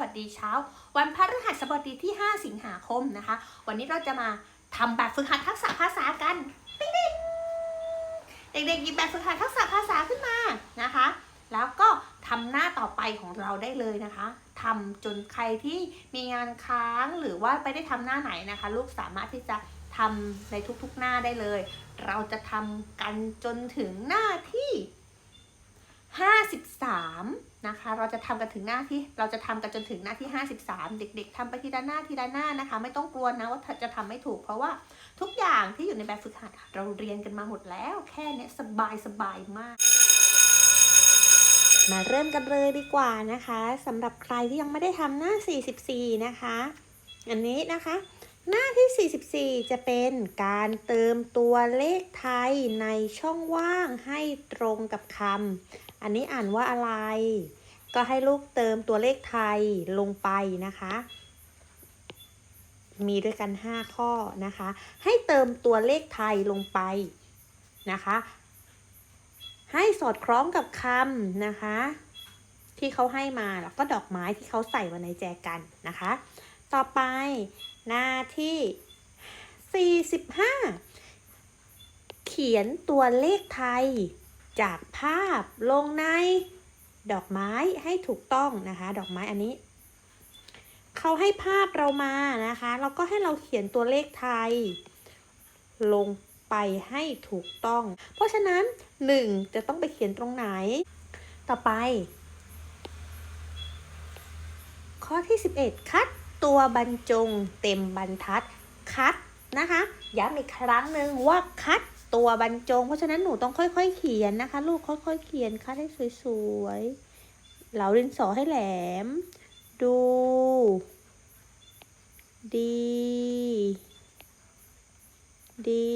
วัสดีเช้า วันพฤหัสบดีที่ 5 สิงหาคมนะคะ วันนี้เราจะมาทำแบบฝึกหัดทักษะภาษากันติ๊งๆเด็กๆหยิบแบบฝึกหัดทักษะภาษาขึ้นมานะคะ แล้วก็ทำหน้าต่อไปของเราได้เลยนะคะทำจนใครที่มีงานค้างหรือว่าไปได้ทำหน้าไหนนะคะ ลูกสามารถที่จะทำในทุกๆหน้าได้เลย เราจะทำกันจนถึงหน้าที่ 53 นะคะ เราจะทำกันถึงหน้าที่ เราจะทำกันจนถึงหน้าที่ 53 เด็ก ๆทำไปทีละหน้าทีละหน้านะคะ ไม่ต้องกลัวนะว่าจะทำไม่ถูก เพราะว่าทุกอย่างที่อยู่ในแบบฝึกหัดเราเรียนกันมาหมดแล้ว แค่เนี้ยสบายสบายมากมาเริ่มกันเลยดีกว่านะคะสำหรับใครที่ยังไม่ได้ทำหน้า 44 นะคะ อันนี้นะคะ หน้าที่ 44 จะเป็นการเติมตัวเลขไทยในช่องว่างให้ตรงกับคำ อันนี้อ่านว่าอะไร ก็ให้ลูกเติมตัวเลขไทยลงไปนะคะ มีด้วยกัน 5 ข้อนะคะ ให้เติมตัวเลขไทยลงไปนะคะ ให้สอดคล้องกับคำนะคะ ที่เขาให้มาแล้วก็ดอกไม้ที่เขาใส่ไว้ในแจกันนะคะ ต่อไป หน้าที่ 45 เขียนตัวเลขไทย จากภาพลงในดอกไม้ให้ถูกต้องนะคะ ดอกไม้อันนี้ เขาให้ภาพเรามานะคะแล้วก็ให้เราเขียนตัวเลขไทย ลงไปให้ถูกต้อง เพราะฉะนั้น 1 จะต้องไปเขียนตรงไหน ต่อไป ข้อที่ 11 คัด ตัวบรรจงเต็มบรรทัดคัดนะคะย้ำอีกครั้งหนึ่งว่าคัดตัวบรรจง เพราะฉะนั้นหนูต้องค่อยๆ เขียนนะคะ ลูกค่อยๆ เขียนคัดให้สวยๆเหลาดินสอให้แหลม ดู ดี ดี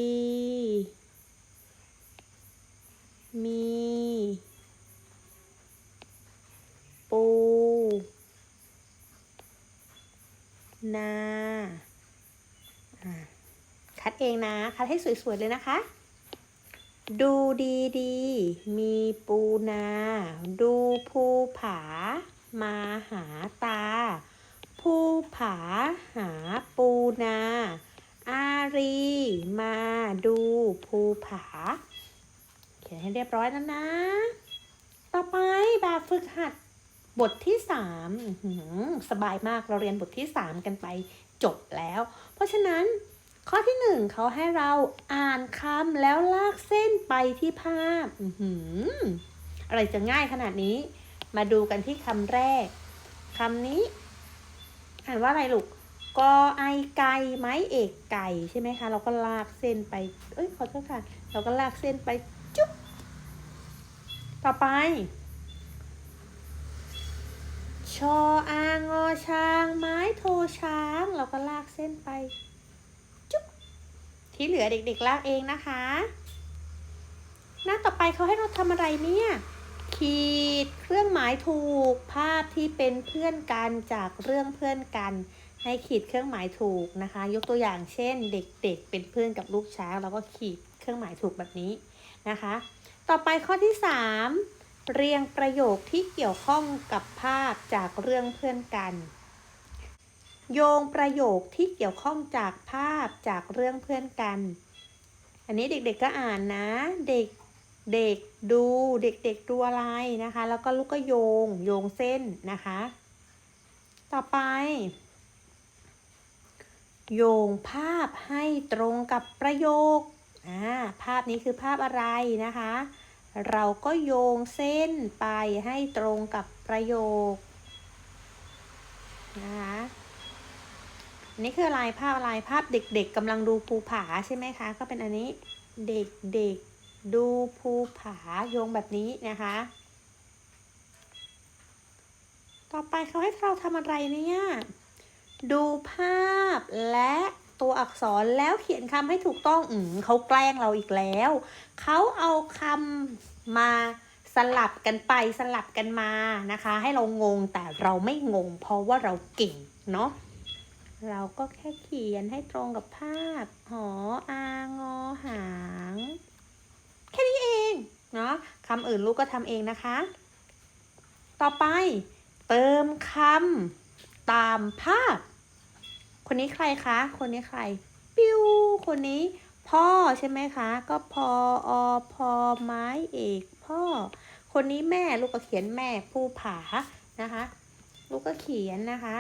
มี ปู นาคัดเองนะ คัดให้สวยๆเลยนะคะ ดูดีดีๆ มีปูนา ดูภูผา มาหาตา ภูผาหาปูนา อารีมาดูภูผา เขียนให้เรียบร้อยแล้วนะ ต่อไปแบบฝึกหัด บทที่สามสบายมากเราเรียนบทที่สามกันไปจบแล้ว เพราะฉะนั้นข้อที่หนึ่งเขาให้เราอ่านคำแล้วลากเส้นไปที่ภาพอื้อหืออะไรจะง่ายขนาดนี้ มาดูกันที่คำแรกคำนี้ อ่านว่าอะไรลูกกอไอไก่ไม้เอกไก่ใช่ไหมคะ เราก็ลากเส้นไป เอ้ยขอโทษค่ะ เราก็ลากเส้นไปจุ๊บต่อไป ชออางอช้าง ไม้โทช้าง เราก็ลากเส้นไป จุ๊บที่เหลือเด็กๆลากเองนะคะ หน้าต่อไปเขาให้เราทำอะไรเนี่ย ขีดเครื่องหมายถูก ภาพที่เป็นเพื่อนกันจากเรื่องเพื่อนกัน ให้ขีดเครื่องหมายถูกนะคะ ยกตัวอย่างเช่น เด็กๆ เป็นเพื่อนกับลูกช้างเราก็ขีดเครื่องหมายถูกแบบนี้นะคะ ต่อไปข้อที่ 3 เรียงประโยคที่เกี่ยวข้องกับภาพจากเรื่องเพื่อนกัน โยงประโยคที่เกี่ยวข้องจากภาพจากเรื่องเพื่อนกัน อันนี้เด็กๆก็อ่านนะ เด็กเด็กดูเด็กๆดูอะไรนะคะ แล้วก็ลูกก็โยงโยงเส้นนะคะ ต่อไป โยงภาพให้ตรงกับประโยคอ่าภาพนี้คือภาพอะไรนะคะ เราก็โยงเส้นไปให้ตรงกับประโยคนะคะนี่คืออะไรภาพอะไรภาพเด็กๆกำลังดูภูผาใช่ไหมคะ ก็เป็นอันนี้เด็กๆดูภูผาโยงแบบนี้นะคะ ต่อไปเขาให้เราทำอะไรเนี่ย ดูภาพและ ตัวอักษรแล้วเขียนคำให้ถูกต้องอืมเขาแกล้งเราอีกแล้ว เขาเอาคำมาสลับกันไปสลับกันมานะคะ ให้เรางงแต่เราไม่งง เพราะว่าเราเก่งเนาะเราก็แค่เขียนให้ตรงกับภาพ หออางอหาง แค่นี้เองเนาะคำอื่นลูกก็ทำเองนะคะ ต่อไปเติมคำตามภาพ คนนี้ใครคะ คนนี้ใคร ปิ้ว คนนี้พ่อใช่ไหมคะ ก็พออพอไม้เอกพ่อ คนนี้แม่ลูกก็เขียนแม่ภูผานะคะ ลูกก็เขียนนะคะ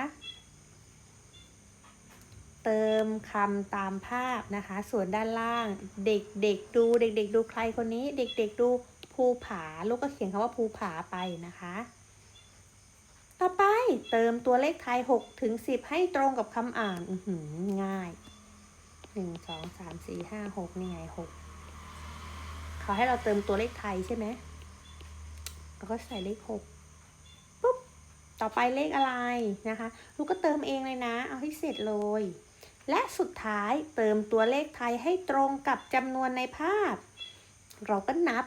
เติมคำตามภาพนะคะ ส่วนด้านล่างเด็กๆดูเด็กๆดูใครคนนี้ เด็กๆดูภูผา ลูกก็เขียนคำว่าภูผาไปนะคะ ต่อไป เติมตัวเลขไทย6ถึง10 ให้ตรงกับคำอ่านอืง่ายหนึ่งสองสามสี่ห้าหกนี่ไงหกเขาให้เราเติมตัวเลขไทยใช่ไหมเราก็ใส่เลขหกปุ๊บ ต่อไปเลขอะไรนะคะ ลูกก็เติมเองเลยนะ เอาให้เสร็จเลย และสุดท้ายเติมตัวเลขไทยให้ตรงกับจำนวนในภาพ เราก็นับ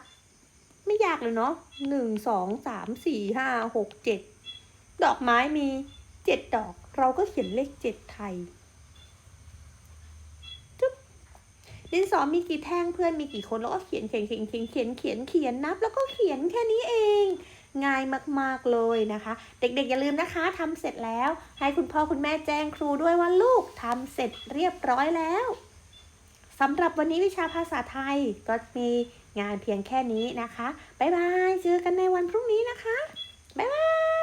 ไม่ยากเลยเนาะหนึ่งสองสามสี่ห้าหกเจ็ด ดอกไม้มีเจ็ดดอก เราก็เขียนเลขเจ็ดไทยดินสอมีกี่แท่งเพื่อนมีกี่คนแล้วก็เขียนเขียนเขียนเขียนเขียนเขียนเขียนนับ แล้วก็เขียนแค่นี้เอง ง่ายมากๆเลยนะคะ เด็กๆอย่าลืมนะคะทำเสร็จแล้ว ให้คุณพ่อคุณแม่แจ้งครูด้วยว่าลูกทำเสร็จเรียบร้อยแล้วสำหรับวันนี้วิชาภาษาไทยก็มีงานเพียงแค่นี้นะคะ บ๊ายบาย เจอกันในวันพรุ่งนี้นะคะ บ๊ายบาย